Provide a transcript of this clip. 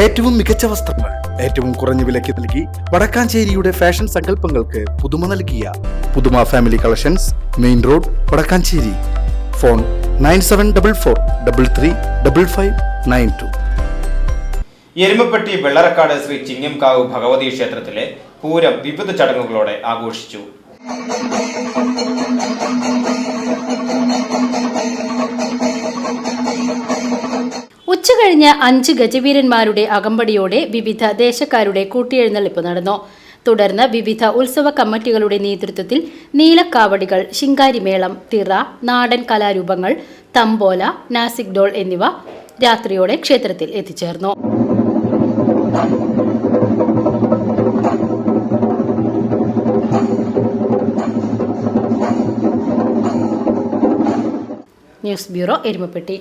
ഏറ്റവും മികച്ച വസ്ത്രങ്ങൾ ഏറ്റവും കുറഞ്ഞ വിലയ്ക്ക് നൽകി വടക്കാഞ്ചേരിയുടെ ഫാഷൻ സങ്കല്പങ്ങൾക്ക് പുതുമ നൽകിയ പുതുമ family collections main road Vadakkanchery. Phone nine seven double four double three double five nine two. Erumapetty Vellarakkad Shri Chingamkavu Bhagavathi ക്ഷേത്രത്തിലെ പൂരം വിവിധ ചടങ്ങുകളോടെ ആഘോഷിച്ചു. ഉച്ചകഴിഞ്ഞ് അഞ്ച് ഗജവീരന്മാരുടെ അകമ്പടിയോടെ വിവിധ ദേശക്കാരുടെ കൂട്ടിയെഴുന്നള്ളിപ്പ് നടന്നു. തുടർന്ന് വിവിധ ഉത്സവ കമ്മിറ്റികളുടെ നേതൃത്വത്തിൽ നീലക്കാവടികൾ ശിങ്കാരിമേളം തിറ നാടൻ കലാരൂപങ്ങൾ തമ്പോല നാസിക് ഡോൾ എന്നിവ രാത്രിയോടെ ക്ഷേത്രത്തിൽ എത്തിച്ചേർന്നു. News bureau Erumapetty.